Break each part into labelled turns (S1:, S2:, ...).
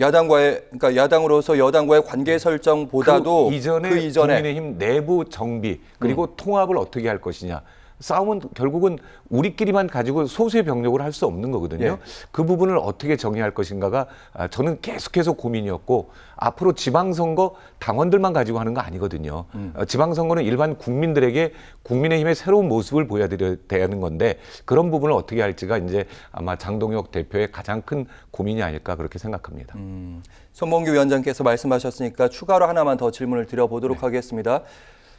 S1: 야당과의 그러니까 야당으로서 여당과의 관계 설정보다도
S2: 그 이전에,
S1: 그 이전에 음.
S2: 국민의힘 내부 정비 그리고 통합을 어떻게 할 것이냐. 싸움은 결국은 우리끼리만 가지고 소수의 병력을 할 수 없는 거거든요.
S1: 예.
S2: 그 부분을 어떻게 정의할 것인가가 아, 저는 계속해서 고민이었고 앞으로 지방선거 당원들만 가지고 하는 거 아니거든요.
S1: 음.
S2: 어, 지방선거는 일반 국민들에게 국민의힘의 새로운 모습을 보여드려야 되는 건데 그런 부분을 어떻게 할지가 이제 아마 장동혁 대표의 가장 큰 고민이 아닐까 그렇게 생각합니다.
S1: 음. 손봉규 위원장께서 말씀하셨으니까 추가로 하나만 더 질문을 드려보도록 하겠습니다.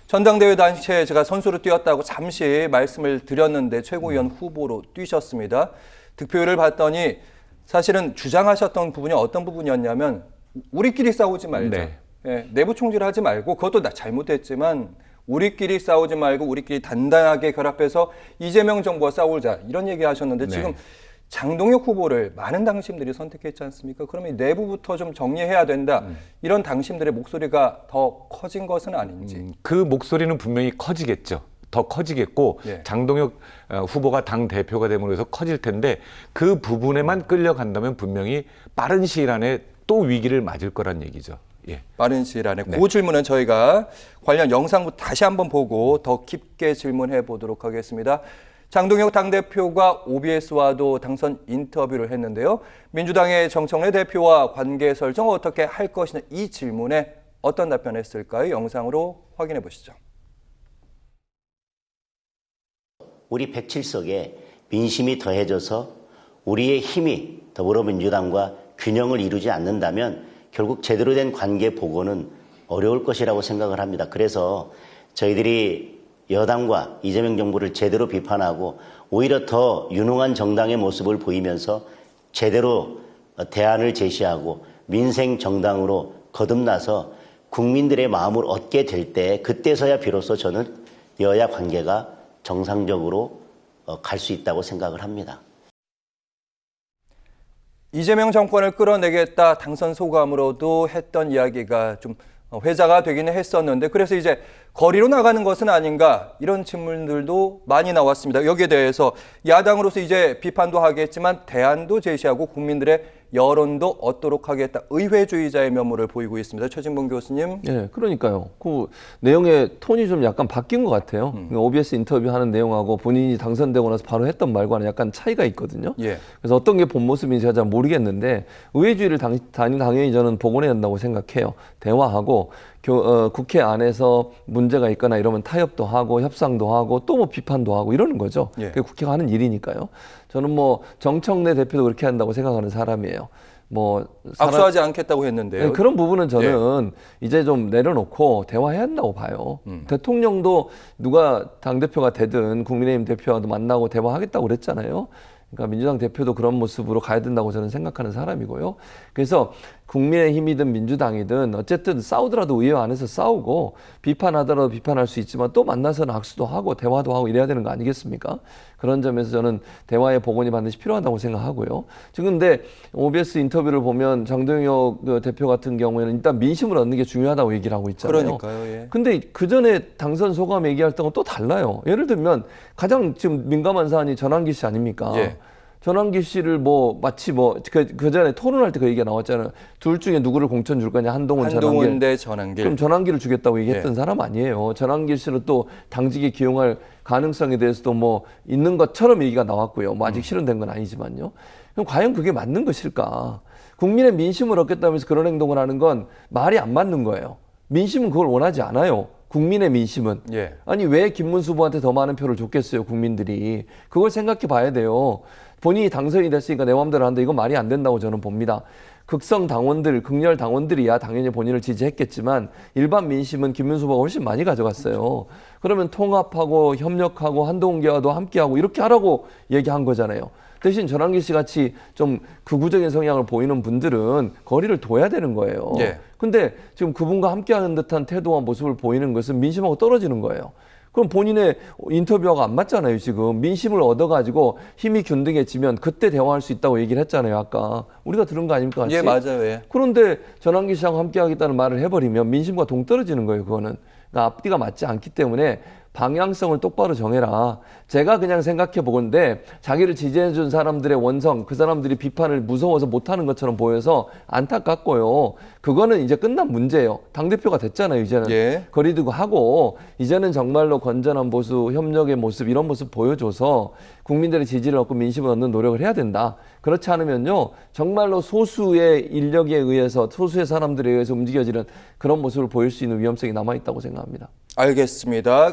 S1: 전당대회 당시에 제가 선수로 뛰었다고 잠시 말씀을 드렸는데 최고위원 후보로 뛰셨습니다. 득표율을 봤더니 사실은 주장하셨던 부분이 어떤 부분이었냐면 우리끼리 싸우지 말자.
S2: 네.
S1: 예, 내부 총질하지 말고 그것도 나 잘못했지만 우리끼리 싸우지 말고 우리끼리 단단하게 결합해서 이재명 정부와 싸우자 이런 얘기 하셨는데
S2: 네.
S1: 지금 장동혁 후보를 많은 당심들이 선택했지 않습니까? 그러면 이 내부부터 좀 정리해야 된다. 이런 당심들의 목소리가 더 커진 것은 아닌지.
S2: 음, 그 목소리는 분명히 커지겠죠. 더 커지겠고
S1: 예.
S2: 장동혁 어, 후보가 당 대표가 됨으로 해서 커질 텐데 그 부분에만 끌려간다면 분명히 빠른 시일 안에 또 위기를 맞을 거란 얘기죠. 예.
S1: 빠른 시일 안에
S2: 네.
S1: 그 질문은 저희가 관련 영상부 다시 한번 보고 더 깊게 질문해 보도록 하겠습니다. 장동혁 당대표가 OBS와도 당선 인터뷰를 했는데요. 민주당의 정청래 대표와 관계 설정 어떻게 할 것이냐 이 질문에 어떤 답변했을까요? 영상으로 확인해 보시죠.
S3: 우리 107석에 민심이 더해져서 우리의 힘이 더불어민주당과 균형을 이루지 않는다면 결국 제대로 된 관계 보고는 어려울 것이라고 생각을 합니다. 그래서 저희들이 여당과 이재명 정부를 제대로 비판하고 오히려 더 유능한 정당의 모습을 보이면서 제대로 대안을 제시하고 민생 정당으로 거듭나서 국민들의 마음을 얻게 될 때 그때서야 비로소 저는 여야 관계가 정상적으로 어, 갈수 있다고 생각을 합니다.
S1: 이재명 정권을 끌어내겠다 당선 소감으로도 했던 이야기가 좀 회자가 되기는 했었는데 그래서 이제 거리로 나가는 것은 아닌가 이런 질문들도 많이 나왔습니다. 여기에 대해서 야당으로서 이제 비판도 하겠지만 대안도 제시하고 국민들의 여론도 얻도록 하겠다. 의회주의자의 면모를 보이고 있습니다. 최진봉 교수님.
S4: 예, 그러니까요. 그 내용의 톤이 좀 약간 바뀐 것 같아요. 그러니까 OBS 인터뷰하는 내용하고 본인이 당선되고 나서 바로 했던 말과는 약간 차이가 있거든요.
S1: 예.
S4: 그래서 어떤 게 본 모습인지 제가 잘 모르겠는데 의회주의를 당, 당, 당연히 저는 복원해야 한다고 생각해요. 대화하고 교, 어, 국회 안에서 문제가 있거나 이러면 타협도 하고 협상도 하고 또 뭐 비판도 하고 이러는 거죠.
S1: 예.
S4: 그게 국회가 하는 일이니까요. 저는 뭐 정청래 대표도 그렇게 한다고 생각하는 사람이에요. 뭐 사람-
S1: 악수하지 않겠다고 했는데요.
S4: 네, 그런 부분은 저는
S1: 예.
S4: 이제 좀 내려놓고 대화해야 한다고 봐요.
S1: 음.
S4: 대통령도 누가 당 대표가 되든 국민의힘 대표와도 만나고 대화하겠다고 그랬잖아요. 그러니까 민주당 대표도 그런 모습으로 가야 된다고 저는 생각하는 사람이고요. 그래서 국민의힘이든 민주당이든 어쨌든 싸우더라도 의회 안에서 싸우고 비판하더라도 비판할 수 있지만 또 만나서는 악수도 하고 대화도 하고 이래야 되는 거 아니겠습니까? 그런 점에서 저는 대화의 복원이 반드시 필요하다고 생각하고요. 지금 근데 OBS 인터뷰를 보면 장동혁 그 대표 같은 경우에는 일단 민심을 얻는 게 중요하다고 얘기를 하고 있잖아요.
S1: 그러니까요. 예.
S4: 근데 그 전에 당선 소감 얘기할 때는 또 달라요. 예를 들면 가장 지금 민감한 사안이 전환기 씨 아닙니까?
S1: 예.
S4: 전환기 씨를 뭐 마치 뭐그 그 전에 토론할 때 그 얘기가 나왔잖아요. 둘 중에 누구를 공천 줄 거냐 한동훈, 전환기.
S1: 한동훈 대 전환길.
S4: 그럼 전환기를 주겠다고 얘기했던
S1: 예.
S4: 사람 아니에요. 전환기 씨를 또 당직에 기용할 가능성에 대해서도 뭐 있는 것처럼 얘기가 나왔고요. 뭐
S1: 음.
S4: 아직 실현된 건 아니지만요. 그럼 과연 그게 맞는 것일까? 국민의 민심을 얻겠다면서 그런 행동을 하는 건 말이 안 맞는 거예요. 민심은 그걸 원하지 않아요. 국민의 민심은.
S1: 예.
S4: 아니 왜 김문수 후보한테 더 많은 표를 줬겠어요 국민들이. 그걸 생각해 봐야 돼요. 본인이 당선이 됐으니까 내 마음대로 한다. 이건 말이 안 된다고 저는 봅니다. 극성 당원들 극렬 당원들이야 당연히 본인을 지지했겠지만 일반 민심은 김문수 후보가 훨씬 많이 가져갔어요. 그러면 통합하고 협력하고 한동훈계와도 함께하고 이렇게 하라고 얘기한 거잖아요 대신 전환기 씨 같이 좀 극우적인 성향을 보이는 분들은 거리를 둬야 되는 거예요.
S1: 예.
S4: 근데 지금 그분과 함께하는 듯한 태도와 모습을 보이는 것은 민심하고 떨어지는 거예요. 그럼 본인의 인터뷰하고 안 맞잖아요, 지금. 민심을 얻어가지고 힘이 균등해지면 그때 대화할 수 있다고 얘기를 했잖아요, 아까. 우리가 들은 거 아닙니까? 같이?
S1: 예, 맞아요. 예.
S4: 그런데 전환기 씨하고 함께 하겠다는 말을 해버리면 민심과 동떨어지는 거예요, 그거는. 그러니까 앞뒤가 맞지 않기 때문에 방향성을 똑바로 정해라. 제가 그냥 생각해 보건데 자기를 지지해 준 사람들의 원성, 그 사람들이 비판을 무서워서 못 하는 것처럼 보여서 안타깝고요. 그거는 이제 끝난 문제예요. 당 대표가 됐잖아요, 이제는.
S1: 예.
S4: 거리두고 하고 이제는 정말로 건전한 보수, 협력의 모습 이런 모습 보여줘서 국민들의 지지를 얻고 민심을 얻는 노력을 해야 된다. 그렇지 않으면요, 정말로 소수의 인력에 의해서 소수의 사람들에 의해서 움직여지는 그런 모습을 보일 수 있는 위험성이 남아 있다고 생각합니다.
S1: 알겠습니다.